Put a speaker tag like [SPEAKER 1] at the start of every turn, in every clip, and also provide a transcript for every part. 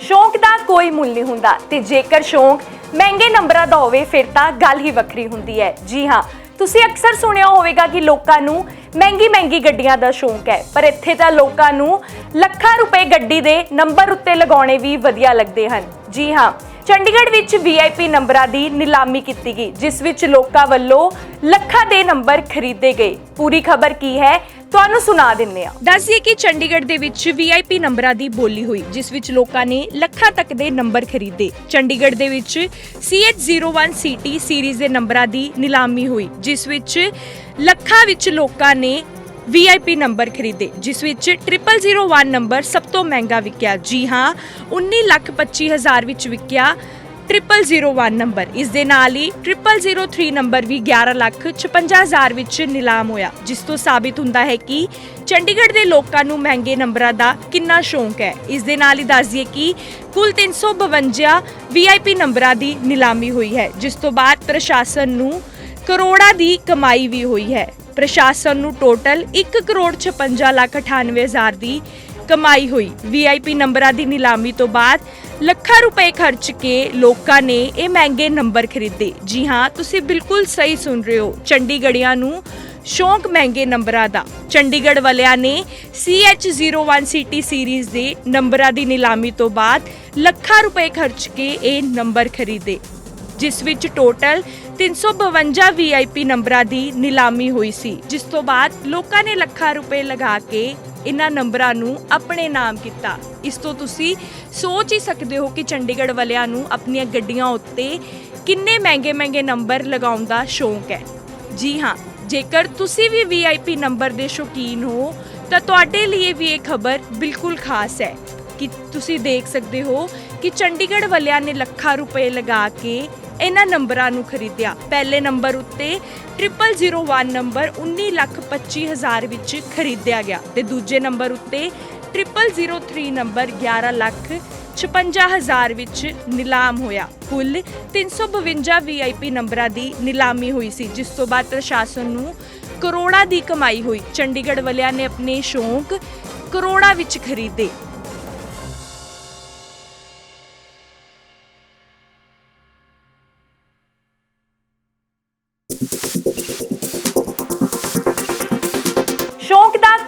[SPEAKER 1] ਸ਼ੌਂਕ ਦਾ ਕੋਈ ਮੁੱਲ ਨਹੀਂ ਹੁੰਦਾ ਤੇ ਜੇਕਰ ਸ਼ੌਂਕ ਮਹਿੰਗੇ ਨੰਬਰਾਂ ਦਾ ਹੋਵੇ, ਫਿਰ ਤਾਂ ਗੱਲ ਹੀ ਵੱਖਰੀ ਹੁੰਦੀ ਹੈ। ਜੀ ਹਾਂ, ਤੁਸੀਂ ਅਕਸਰ ਸੁਣਿਆ ਹੋਵੇਗਾ ਕਿ ਲੋਕਾਂ ਨੂੰ ਮਹਿੰਗੀ ਮਹਿੰਗੀ ਗੱਡੀਆਂ ਦਾ ਸ਼ੌਂਕ ਹੈ, ਪਰ ਇੱਥੇ ਤਾਂ ਲੋਕਾਂ ਨੂੰ ਲੱਖਾਂ ਰੁਪਏ ਗੱਡੀ ਦੇ ਨੰਬਰ ਉੱਤੇ ਲਗਾਉਣੇ ਵੀ ਵਧੀਆ ਲੱਗਦੇ ਹਨ। ਜੀ ਹਾਂ, ਚੰਡੀਗੜ੍ਹ ਵਿੱਚ VIP ਨੰਬਰਾਂ ਦੀ ਨਿਲਾਮੀ ਕੀਤੀ ਗਈ, ਜਿਸ ਵਿੱਚ ਲੋਕਾਂ ਵੱਲੋਂ ਲੱਖਾਂ ਦੇ ਨੰਬਰ ਖਰੀਦੇ ਗਏ। ਪੂਰੀ ਖਬਰ ਕੀ ਹੈ? ਤੁਹਾਨੂੰ ਸੁਣਾ ਦਿੰਨੇ ਆ। ਦੱਸਿਏ ਕਿ ਚੰਡੀਗੜ੍ਹ ਦੇ ਵਿੱਚ VIP ਨੰਬਰਾਂ ਦੀ ਬੋਲੀ ਹੋਈ, ਜਿਸ ਵਿੱਚ ਲੋਕਾਂ ਨੇ ਲੱਖਾਂ ਤੱਕ ਦੇ ਨੰਬਰ ਖਰੀਦੇ। ਚੰਡੀਗੜ੍ਹ ਦੇ ਵਿੱਚ CH01 CT ਸੀਰੀਜ਼ ਦੇ ਨੰਬਰਾਂ ਦੀ ਨਿਲਾਮੀ ਹੋਈ, ਜਿਸ ਵਿੱਚ ਲੱਖਾਂ ਵਿੱਚ ਲੋਕਾਂ ਨੇ VIP ਨੰਬਰ ਖਰੀਦੇ, ਜਿਸ ਵਿੱਚ 0001 ਨੰਬਰ ਸਭ ਤੋਂ ਮਹਿੰਗਾ ਵਿਕਿਆ। ਜੀ ਹਾਂ 19 ਲੱਖ 25 ਹਜ਼ਾਰ ਵਿੱਚ ਵਿਕਿਆ 0001 ਨੰਬਰ ਇਸ ਦੇ ਨਾਲ ਹੀ 0003 ਨੰਬਰ ਵੀ 11 ਲੱਖ 56 ਹਜ਼ਾਰ ਵਿੱਚ ਨਿਲਾਮ ਹੋਇਆ, ਜਿਸ ਤੋਂ ਸਾਬਿਤ ਹੁੰਦਾ ਹੈ ਕਿ ਚੰਡੀਗੜ੍ਹ ਦੇ ਲੋਕਾਂ ਨੂੰ ਮਹਿੰਗੇ ਨੰਬਰਾਂ ਦਾ ਕਿੰਨਾ ਸ਼ੌਂਕ ਹੈ। ਇਸ ਦੇ ਨਾਲ ਹੀ ਦੱਸ ਦਈਏ ਕਿ ਕੁੱਲ 352 VIP ਨੰਬਰਾਂ ਦੀ ਨਿਲਾਮੀ ਹੋਈ ਹੈ, ਜਿਸ ਤੋਂ ਬਾਅਦ ਪ੍ਰਸ਼ਾਸਨ ਨੂੰ ਕਰੋੜਾਂ ਦੀ ਕਮਾਈ ਵੀ ਹੋਈ ਹੈ। ਪ੍ਰਸ਼ਾਸਨ ਨੂੰ ਟੋਟਲ 1 ਕਰੋੜ 56 ਲੱਖ 98 ਹਜ਼ਾਰ ਦੀ ਕਮਾਈ ਹੋਈ। VIP ਨੰਬਰਾਂ ਦੀ ਨਿਲਾਮੀ ਤੋਂ ਬਾਅਦ ਲੱਖਾਂ ਰੁਪਏ ਖਰਚ ਕੇ ਲੋਕਾਂ ਨੇ ਇਹ ਮਹਿੰਗੇ ਨੰਬਰ ਖਰੀਦੇ। ਜੀ ਹਾਂ, ਤੁਸੀਂ ਬਿਲਕੁਲ ਸਹੀ ਸੁਣ ਰਹੇ ਹੋ। ਚੰਡੀਗੜ੍ਹੀਆਂ ਨੂੰ ਸ਼ੌਂਕ ਮਹਿੰਗੇ ਨੰਬਰਾਂ ਦਾ। ਚੰਡੀਗੜ੍ਹ ਵਾਲਿਆਂ ਨੇ CH01 CT ਸੀਰੀਜ਼ ਦੇ ਨੰਬਰਾਂ ਦੀ ਨਿਲਾਮੀ ਤੋਂ ਬਾਅਦ ਲੱਖਾਂ ਰੁਪਏ ਖਰਚ ਕੇ ਇਹ ਨੰਬਰ ਖਰੀਦੇ। ਜਿਸ ਵਿੱਚ ਟੋਟਲ 352 VIP ਨੰਬਰਾਂ ਦੀ ਨਿਲਾਮੀ ਹੋਈ ਸੀ। ਜਿਸ ਤੋਂ ਬਾਅਦ ਲੋਕਾਂ ਨੇ ਲੱਖਾਂ ਰੁਪਏ ਲਗਾ ਕੇ ਇਹਨਾਂ ਨੰਬਰਾਂ ਨੂੰ ਆਪਣੇ ਨਾਮ ਕੀਤਾ। ਇਸ ਤੋਂ ਤੁਸੀਂ ਸੋਚ ਹੀ ਸਕਦੇ ਹੋ ਕਿ ਚੰਡੀਗੜ੍ਹ ਵਾਲਿਆਂ ਨੂੰ ਆਪਣੀਆਂ ਗੱਡੀਆਂ ਉੱਤੇ ਕਿੰਨੇ ਮਹਿੰਗੇ-ਮਹਿੰਗੇ ਨੰਬਰ ਲਗਾਉਣ ਦਾ ਸ਼ੌਂਕ ਹੈ। ਜੀ ਹਾਂ, ਜੇਕਰ ਤੁਸੀਂ ਵੀ VIP ਨੰਬਰ ਦੇ ਸ਼ੌਕੀਨ ਹੋ, ਤਾਂ ਤੁਹਾਡੇ ਲਈ ਵੀ ਇਹ ਖਬਰ ਬਿਲਕੁਲ ਖਾਸ ਹੈ। ਕਿ ਤੁਸੀਂ ਦੇਖ ਸਕਦੇ ਹੋ ਕਿ ਚੰਡੀਗੜ੍ਹ ਵਾਲਿਆਂ ਨੇ ਲੱਖਾਂ ਰੁਪਏ ਲਗਾ ਕੇ ਇਹਨਾਂ ਨੰਬਰਾਂ ਨੂੰ ਖਰੀਦਿਆ। ਪਹਿਲੇ ਨੰਬਰ ਉੱਤੇ 0001 ਨੰਬਰ 19 ਲੱਖ 25 ਹਜ਼ਾਰ ਵਿੱਚ ਖਰੀਦਿਆ ਗਿਆ ਤੇ ਦੂਜੇ ਨੰਬਰ ਉੱਤੇ 0003 ਨੰਬਰ 11 ਲੱਖ 56 ਹਜ਼ਾਰ ਵਿੱਚ ਨਿਲਾਮ ਹੋਇਆ। ਕੁੱਲ 352 VIP ਨੰਬਰਾਂ ਦੀ ਨਿਲਾਮੀ ਹੋਈ ਸੀ, ਜਿਸ ਤੋਂ ਬਾਅਦ ਪ੍ਰਸ਼ਾਸਨ ਨੂੰ ਕਰੋੜਾਂ ਦੀ ਕਮਾਈ ਹੋਈ। ਚੰਡੀਗੜ੍ਹ ਵਾਲਿਆਂ ਨੇ ਆਪਣੇ ਸ਼ੌਂਕ ਕਰੋੜਾਂ ਵਿੱਚ ਖਰੀਦੇ।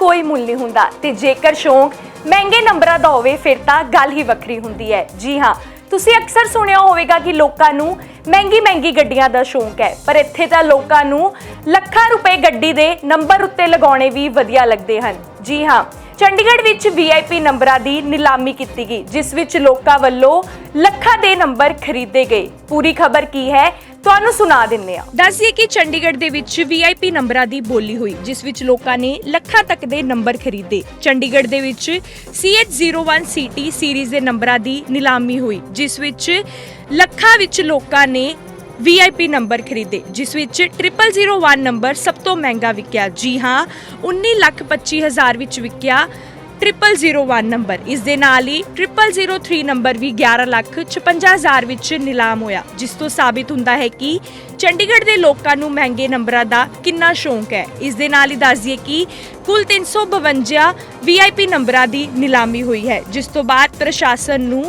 [SPEAKER 1] ਕੋਈ ਮੁੱਲ ਨਹੀਂ ਹੁੰਦਾ ਤੇ ਜੇਕਰ ਸ਼ੌਂਕ ਮਹਿੰਗੇ ਨੰਬਰਾਂ ਦਾ ਹੋਵੇ, ਫਿਰ ਤਾਂ ਗੱਲ ਹੀ ਵੱਖਰੀ ਹੁੰਦੀ ਹੈ। ਜੀ ਹਾਂ, ਤੁਸੀਂ ਅਕਸਰ ਸੁਣਿਆ ਹੋਵੇਗਾ ਕਿ ਲੋਕਾਂ ਨੂੰ ਮਹਿੰਗੀ ਮਹਿੰਗੀ ਗੱਡੀਆਂ ਦਾ ਸ਼ੌਂਕ ਹੈ, ਪਰ ਇੱਥੇ ਤਾਂ ਲੋਕਾਂ ਨੂੰ ਲੱਖਾਂ ਰੁਪਏ ਗੱਡੀ ਦੇ ਨੰਬਰ ਉੱਤੇ ਲਗਾਉਣੇ ਵੀ ਵਧੀਆ ਲੱਗਦੇ ਹਨ। ਜੀ ਹਾਂ, ਚੰਡੀਗੜ੍ਹ ਵਿੱਚ VIP ਨੰਬਰਾਂ ਦੀ ਨਿਲਾਮੀ ਕੀਤੀ ਗਈ, ਜਿਸ ਵਿੱਚ ਲੋਕਾਂ ਵੱਲੋਂ ਲੱਖਾਂ ਦੇ ਨੰਬਰ ਖਰੀਦੇ ਗਏ। ਪੂਰੀ ਖਬਰ ਕੀ ਹੈ? ਤੁਹਾਨੂੰ ਸੁਣਾ ਦਿੰਨੇ ਆ। ਦੱਸਿਏ ਕਿ ਚੰਡੀਗੜ੍ਹ ਦੇ ਵਿੱਚ VIP ਨੰਬਰਾਂ ਦੀ ਬੋਲੀ ਹੋਈ, ਜਿਸ ਵਿੱਚ ਲੋਕਾਂ ਨੇ ਲੱਖਾਂ ਤੱਕ ਦੇ ਨੰਬਰ ਖਰੀਦੇ। ਚੰਡੀਗੜ੍ਹ ਦੇ ਵਿੱਚ CH01 CT ਸੀਰੀਜ਼ ਦੇ ਨੰਬਰਾਂ ਦੀ ਨਿਲਾਮੀ ਹੋਈ, ਜਿਸ ਵਿੱਚ ਲੱਖਾਂ ਵਿੱਚ ਲੋਕਾਂ ਨੇ VIP ਨੰਬਰ ਖਰੀਦੇ, ਜਿਸ ਵਿੱਚ 0001 ਨੰਬਰ ਸਭ ਤੋਂ ਮਹਿੰਗਾ ਵਿਕਿਆ। ਜੀ ਹਾਂ 19 ਲੱਖ 25 ਹਜ਼ਾਰ ਵਿੱਚ ਵਿਕਿਆ 0001 ਨੰਬਰ ਇਸ ਦੇ ਨਾਲ ਹੀ 0003 ਨੰਬਰ ਵੀ 11 ਲੱਖ 56 ਹਜ਼ਾਰ ਵਿੱਚ ਨਿਲਾਮ ਹੋਇਆ, ਜਿਸ ਤੋਂ ਸਾਬਿਤ ਹੁੰਦਾ ਹੈ ਕਿ ਚੰਡੀਗੜ੍ਹ ਦੇ ਲੋਕਾਂ ਨੂੰ ਮਹਿੰਗੇ ਨੰਬਰਾਂ ਦਾ ਕਿੰਨਾ ਸ਼ੌਂਕ ਹੈ। ਇਸ ਦੇ ਨਾਲ ਹੀ ਦੱਸ ਦਈਏ ਕਿ ਕੁੱਲ 352 VIP ਨੰਬਰਾਂ ਦੀ ਨਿਲਾਮੀ ਹੋਈ ਹੈ, ਜਿਸ ਤੋਂ ਬਾਅਦ ਪ੍ਰਸ਼ਾਸਨ ਨੂੰ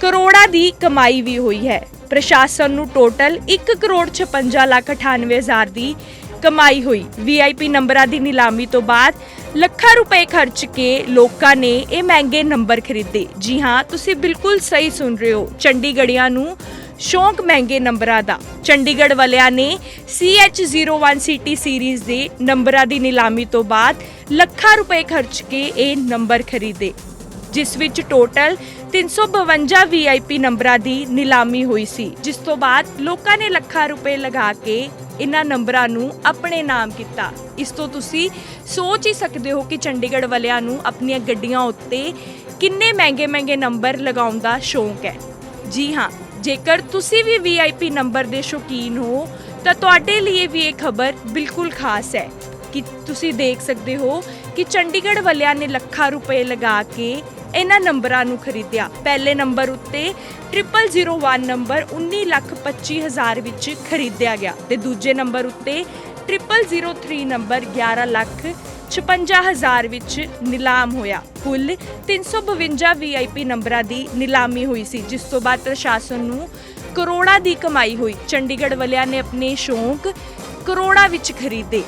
[SPEAKER 1] ਕਰੋੜਾਂ ਦੀ ਕਮਾਈ ਵੀ ਹੋਈ ਹੈ। ਪ੍ਰਸ਼ਾਸਨ ਨੂੰ ਟੋਟਲ 1 ਕਰੋੜ 56 ਲੱਖ 98 ਹਜ਼ਾਰ ਦੀ ਕਮਾਈ ਹੋਈ। VIP ਨੰਬਰਾਂ ਦੀ ਨਿਲਾਮੀ ਤੋਂ ਬਾਅਦ ਲੱਖਾਂ ਰੁਪਏ ਖਰਚ ਕੇ ਲੋਕਾਂ ਨੇ ਇਹ ਮਹਿੰਗੇ ਨੰਬਰ ਖਰੀਦੇ। ਜੀ ਹਾਂ, ਤੁਸੀਂ ਬਿਲਕੁਲ ਸਹੀ ਸੁਣ ਰਹੇ ਹੋ। ਚੰਡੀਗੜ੍ਹੀਆਂ ਨੂੰ ਸ਼ੌਂਕ ਮਹਿੰਗੇ ਨੰਬਰਾਂ ਦਾ। ਚੰਡੀਗੜ੍ਹ ਵਾਲਿਆਂ ਨੇ CH01 CT ਸੀਰੀਜ਼ ਦੇ ਨੰਬਰਾਂ ਦੀ ਨਿਲਾਮੀ ਤੋਂ ਬਾਅਦ ਲੱਖਾਂ ਰੁਪਏ ਖਰਚ ਕੇ ਇਹ ਨੰਬਰ ਖਰੀਦੇ। ਜਿਸ ਵਿੱਚ ਟੋਟਲ 352 VIP ਨੰਬਰਾਂ ਦੀ ਨਿਲਾਮੀ ਹੋਈ ਸੀ। ਜਿਸ ਤੋਂ ਬਾਅਦ ਲੋਕਾਂ ਨੇ ਲੱਖਾਂ ਰੁਪਏ ਲਗਾ ਕੇ ਇਹਨਾਂ ਨੰਬਰਾਂ ਨੂੰ ਆਪਣੇ ਨਾਮ ਕੀਤਾ। ਇਸ ਤੋਂ ਤੁਸੀਂ ਸੋਚ ਹੀ ਸਕਦੇ ਹੋ ਕਿ ਚੰਡੀਗੜ੍ਹ ਵਾਲਿਆਂ ਨੂੰ ਆਪਣੀਆਂ ਗੱਡੀਆਂ ਉੱਤੇ ਕਿੰਨੇ ਮਹਿੰਗੇ-ਮਹਿੰਗੇ ਨੰਬਰ ਲਗਾਉਣ ਦਾ ਸ਼ੌਂਕ ਹੈ। ਜੀ ਹਾਂ, ਜੇਕਰ ਤੁਸੀਂ ਵੀ VIP ਨੰਬਰ ਦੇ ਸ਼ੌਕੀਨ ਹੋ, ਤਾਂ ਤੁਹਾਡੇ ਲਈ ਵੀ ਇਹ ਖਬਰ ਬਿਲਕੁਲ ਖਾਸ ਹੈ। ਕਿ ਤੁਸੀਂ ਦੇਖ ਸਕਦੇ ਹੋ ਕਿ ਚੰਡੀਗੜ੍ਹ ਵਾਲਿਆਂ ਨੇ ਲੱਖਾਂ ਰੁਪਏ ਲਗਾ ਕੇ ਇਹਨਾਂ ਨੰਬਰਾਂ ਨੂੰ ਖਰੀਦਿਆ। ਪਹਿਲੇ ਨੰਬਰ ਉੱਤੇ 0001 ਨੰਬਰ 19 ਲੱਖ 25 ਹਜ਼ਾਰ ਵਿੱਚ ਖਰੀਦਿਆ ਗਿਆ ਤੇ ਦੂਜੇ ਨੰਬਰ ਉੱਤੇ 0003 ਨੰਬਰ 11 ਲੱਖ 56000 ਵਿੱਚ ਨਿਲਾਮ ਹੋਇਆ। ਕੁੱਲ 352 ਵੀਆਈਪੀ ਨੰਬਰਾਂ ਦੀ ਨਿਲਾਮੀ ਹੋਈ ਸੀ, ਜਿਸ ਤੋਂ ਬਾਅਦ ਪ੍ਰਸ਼ਾਸਨ ਨੂੰ ਕਰੋੜਾਂ ਦੀ ਕਮਾਈ ਹੋਈ। ਚੰਡੀਗੜ੍ਹ ਵਾਲਿਆਂ ਨੇ ਆਪਣੇ ਸ਼ੌਂਕ ਕਰੋੜਾਂ ਵਿੱਚ ਖਰੀਦੇ।